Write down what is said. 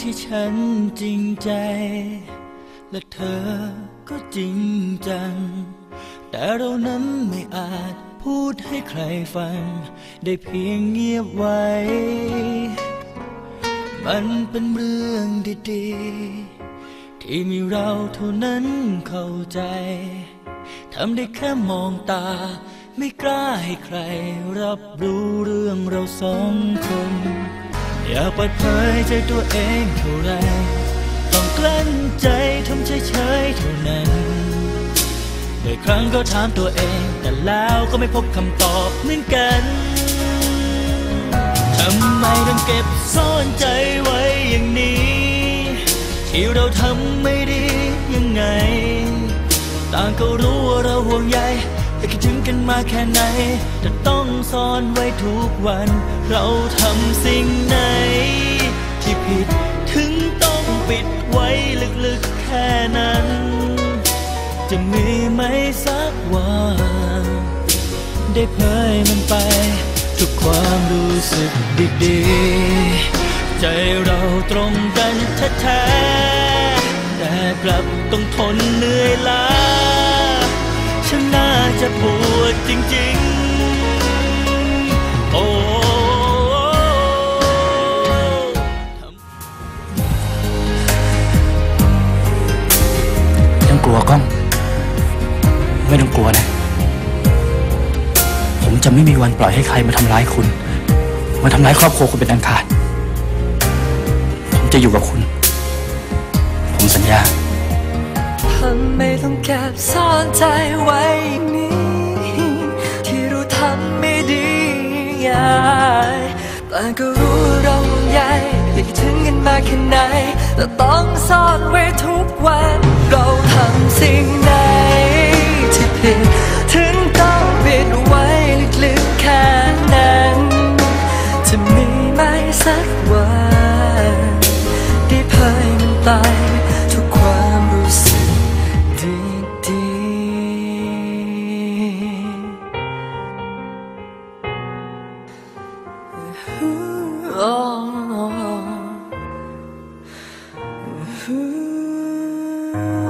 ที่ฉันจริงใจ และเธอก็จริงจัง แต่เรานั้นไม่อาจพูดให้ใครฟัง ได้เพียงเงียบไว้ มันเป็นเรื่องดีๆ ที่มีเราเท่านั้นเข้าใจทำได้แค่มองตา ไม่กล้าให้ใคร รับรู้เรื่องเราสองคน อยากเปิดเผยใจตัวเองเท่าไร ต้องกลั้นใจทำเฉยๆเท่านั้นโดยครั้งก็ถามตัวเอง แต่แล้วก็ไม่พบคำตอบเหมือนกันทำไมต้องเก็บซ่อนใจไว้อย่างนี้ ที่เราทำไม่ดียังไง ต่างก็รู้ว่าเราห่วงใย แต่คิดถึงกันมาแค่ไหน แต่ต้องซ่อนไว้ทุกวัน เราทำสิ่งไหน ที่ผิดถึงต้องปิดไว้ลึกๆแค่นั้น จะมีไหมสักวันได้เผยมันไป ทุกความรู้สึกดีๆ ใจเราตรงกันแท้ๆแต่กลับต้องทนเหนื่อยล้า น่าจะปวดจริงๆ โอ้ไม่ต้องกลัวกล้อง ไม่ต้องกลัวนะ ผมจะไม่มีวันปล่อยให้ใครมาทำร้ายคุณ มาทำร้ายครอบครัวคุณเป็นอันขาด ผมจะอยู่กับคุณ ผมสัญญาทำไมต้องเก็บซ่อนใจไว้ แต่ก็รู้เราใหญ่อยากถึงกันมาแค่ไหน แต่ต้องซ่อนไว้ทุกวัน เราทำสิ่งไหนที่ผิดถึงต้องปิดไว้ลึกๆแค่นั้น จะมีไหมสักวันที่เพยมันตาย 呼，呼。